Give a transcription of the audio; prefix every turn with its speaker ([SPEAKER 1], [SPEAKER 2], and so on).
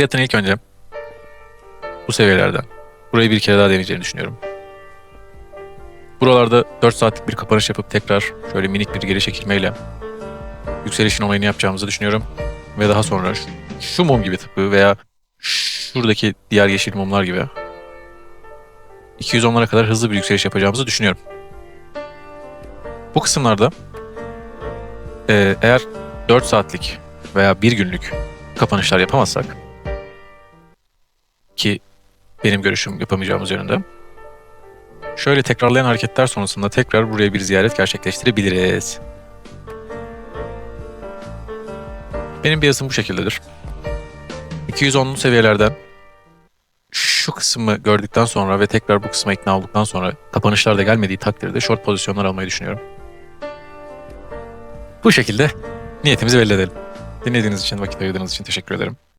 [SPEAKER 1] Fiyatını ilk önce bu seviyelerden burayı bir kere daha deneyeceğini düşünüyorum. Buralarda 4 saatlik bir kapanış yapıp tekrar şöyle minik bir geri çekilmeyle yükselişin olayını yapacağımızı düşünüyorum. Ve daha sonra şu, mum gibi tıpkı veya şuradaki diğer yeşil mumlar gibi 210'lara kadar hızlı bir yükseliş yapacağımızı düşünüyorum. Bu kısımlarda eğer 4 saatlik veya 1 günlük kapanışlar yapamazsak ki benim görüşüm yapamayacağımız yönünde şöyle tekrarlayan hareketler sonrasında tekrar buraya bir ziyaret gerçekleştirebiliriz. Benim biasım bu şekildedir. 210'lu seviyelerden şu kısmı gördükten sonra ve tekrar bu kısma ikna olduktan sonra kapanışlar da gelmediği takdirde short pozisyonlar almayı düşünüyorum. Bu şekilde niyetimizi belli edelim. Dinlediğiniz için, vakit ayırdığınız için teşekkür ederim.